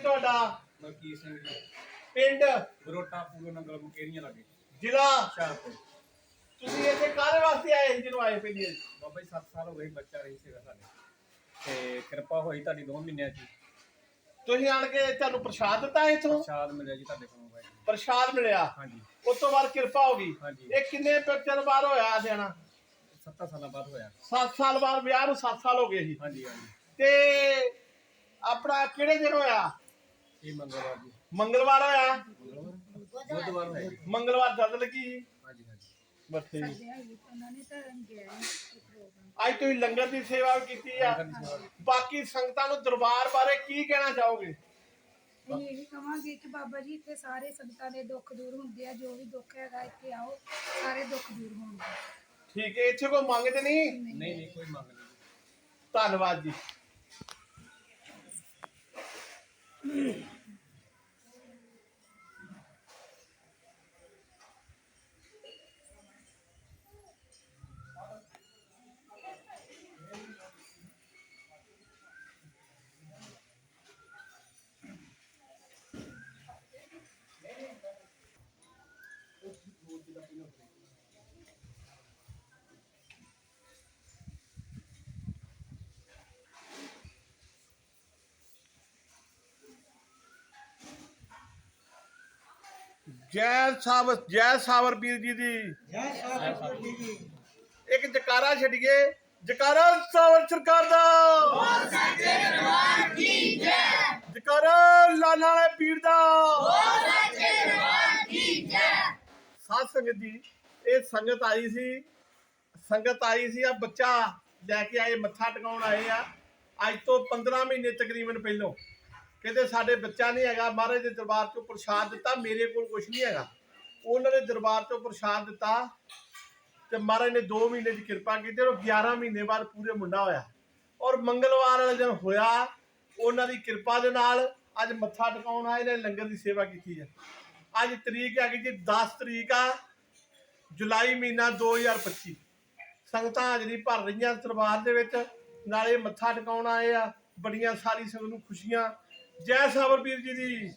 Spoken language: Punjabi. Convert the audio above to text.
ਤੁਹਾਡਾ ਮਲਕੀਤ ਸਿੰਘ ਜੀ। ਪਿੰਡ ਬਰੋਟਾ ਪੂਰੋ ਨੰਗਲ ਮੁਕੇਰੀਆਂ ਲੱਗੇ। ਜ਼ਿਲ੍ਹਾ ਹੁਸ਼ਿਆਰਪੁਰ। ਤੁਸੀਂ ਇੱਥੇ ਕਾਹਦੇ ਵਾਸਤੇ ਆਏ ਸੀ ਜਦੋਂ ਆਏ ਪਹਿਲੀ ਵਾਰੀ? ਬਾਬਾ ਜੀ 7 ਸਾਲ ਹੋ ਗਏ ਬੱਚਾ ਰਹੀ ਸੀਗਾ ਸਾਡੇ। ਤੇ ਕਿਰਪਾ ਹੋਈ ਤੁਹਾਡੀ 2 ਮਹੀਨਿਆਂ ਚ ਹੀ। ਤੁਸੀਂ ਆਣ ਕੇ ਤੁਹਾਨੂੰ ਪ੍ਰਸ਼ਾਦ ਦਿੱਤਾ ਇੱਥੋਂ? ਪ੍ਰਸ਼ਾਦ ਮਿਲਿਆ ਜੀ ਤੁਹਾਡੇ ਕੋਲੋਂ ਬਾਈ। ਪ੍ਰਸ਼ਾਦ ਮਿਲਿਆ? ਹਾਂਜੀ। ਉਸ ਤੋਂ ਬਾਅਦ ਕਿਰਪਾ ਹੋ ਗਈ। ਹਾਂਜੀ। ਇਹ ਕਿੰਨੇ ਪਿਕਚਰ ਬਾਅਦ ਹੋਇਆ ਦੇਣਾ 7 ਸਾਲਾਂ ਬਾਅਦ ਹੋਇਆ। 7 ਸਾਲ ਬਾਅਦ ਵਿਆਹ ਨੂੰ 7 ਸਾਲ ਹੋ ਗਏ ਸੀ। ਹਾਂਜੀ ਹਾਂਜੀ। ਤੇ ਆਪਣਾ ਕਿਹੜੇ ਦਿਨ ਹੋਇਆ? ਇਹ ਮੰਗਲਵਾਰ ਜੀ? ਮੰਗਲਵਾਰ ਹੋਇਆ? ਮੰਗਲਵਾਰ ਬੁੱਧਵਾਰ ਹੋਇਆ। ਜੀ ਮੰਗਲਵਾਰ ਜਦ ਲੱਗੀ। ਹਾਂਜੀ ਹਾਂਜੀ। ਬਸ ਠੀਕ। ਅੱਜ ਤੁਸੀਂ ਲੰਗਰ ਦੀ ਸੇਵਾ ਵੀ ਕੀਤੀ ਆ। ਲੰਗਰ ਦੀ ਸੇਵਾ ਕੀਤੀ। ਬਾਕੀ ਸੰਗਤਾਂ ਨੂੰ ਦਰਬਾਰ ਬਾਰੇ ਕੀ ਕਹਿਣਾ ਚਾਹੋਗੇ? ਅਸੀਂ ਇਹ ਕਹਾਂਗੇ ਕਿ ਬਾਬਾ ਜੀ ਇੱਥੇ ਸਾਰੇ ਸੰਗਤਾਂ ਦੇ ਦੁੱਖ ਦੂਰ ਹੁੰਦੇ ਆ। ਜੋ ਵੀ ਦੁੱਖ ਹੈਗਾ ਇੱਥੇ ਆਓ। ਸਾਰੇ ਦੁੱਖ ਦੂਰ ਹੋਣਗੇ। ਠੀਕ ਹੈ ਇੱਥੇ ਕੋਈ ਮੰਗਦੇ ਨਹੀਂ? ਨਹੀਂ। ਨਹੀਂ ਕੋਈ ਮੰਗ ਨਹੀਂ। ਜੀ। ਧੰਨਵਾਦ ਜੀ ਜੈ ਸਾਬਰ ਜੈ ਸਾਬਰ ਪੀਰ ਜੀ ਦੀ। ਇੱਕ ਜਕਾਰਾ ਛੱਡੀਏ। ਜਕਾਰਾ ਸਾਬਰ ਸਰਕਾਰ ਦਾ। ਜਕਾਰਾ ਲਾਲਾ ਵਾਲੇ ਪੀਰ ਦਾ। ਸਾਧ ਸੰਗਤ ਜੀ ਇਹ ਸੰਗਤ ਆਈ ਸੀ। ਸੰਗਤ ਆਈ ਸੀ ਆ ਬੱਚਾ ਲੈ ਕੇ ਆਏ ਮੱਥਾ ਟਿਕਾਉਣ ਆਏ ਆ। ਅੱਜ ਤੋਂ 15 ਮਹੀਨੇ ਤਕਰੀਬਨ ਪਹਿਲੋਂ। ਕਹਿੰਦੇ ਸਾਡੇ ਬੱਚਾ ਨਹੀਂ ਹੈਗਾ, ਮਹਾਰਾਜ ਦੇ ਦਰਬਾਰ ਚੋਂ ਪ੍ਰਸ਼ਾਦ ਦਿੱਤਾ, ਮੇਰੇ ਕੋਲ ਕੁਝ ਨਹੀਂ ਹੈਗਾ। ਉਹਨਾਂ ਨੇ ਦਰਬਾਰ ਚੋਂ ਪ੍ਰਸ਼ਾਦ ਦਿੱਤਾ ਤੇ ਮਹਾਰਾਜ ਨੇ 2 ਮਹੀਨੇ ਦੀ ਕਿਰਪਾ ਕੀਤੀ ਔਰ 11 ਮਹੀਨੇ ਬਾਅਦ ਪੂਰੇ ਮੁੰਡਾ ਹੋਇਆ। ਔਰ ਮੰਗਲਵਾਰ ਵਾਲੇ ਦਿਨ ਹੋਇਆ ਉਹਨਾਂ ਦੀ ਕਿਰਪਾ ਦੇ ਨਾਲ ਅੱਜ ਮੱਥਾ ਟਿਕਾਉਣ ਆਏ ਨੇ, ਲੰਗਰ ਦੀ ਸੇਵਾ ਕੀਤੀ ਹੈ। ਅੱਜ ਤਰੀਕ ਹੈਗੀ ਜੀ 10 ਤਰੀਕ ਆ, ਜੁਲਾਈ ਮਹੀਨਾ 2025 ਸੰਗਤਾਂ ਹਾਜ਼ਰੀ ਭਰ ਰਹੀਆਂ ਦਰਬਾਰ ਦੇ ਵਿੱਚ, ਨਾਲੇ ਮੱਥਾ ਟਿਕਾਉਣ ਆਏ ਆ, ਬੜੀਆਂ ਸਾਰੀ ਸੰਗਤ ਨੂੰ ਖੁਸ਼ੀਆਂ ਜੈ ਸਾਬਰ ਜੀ ਦੀ।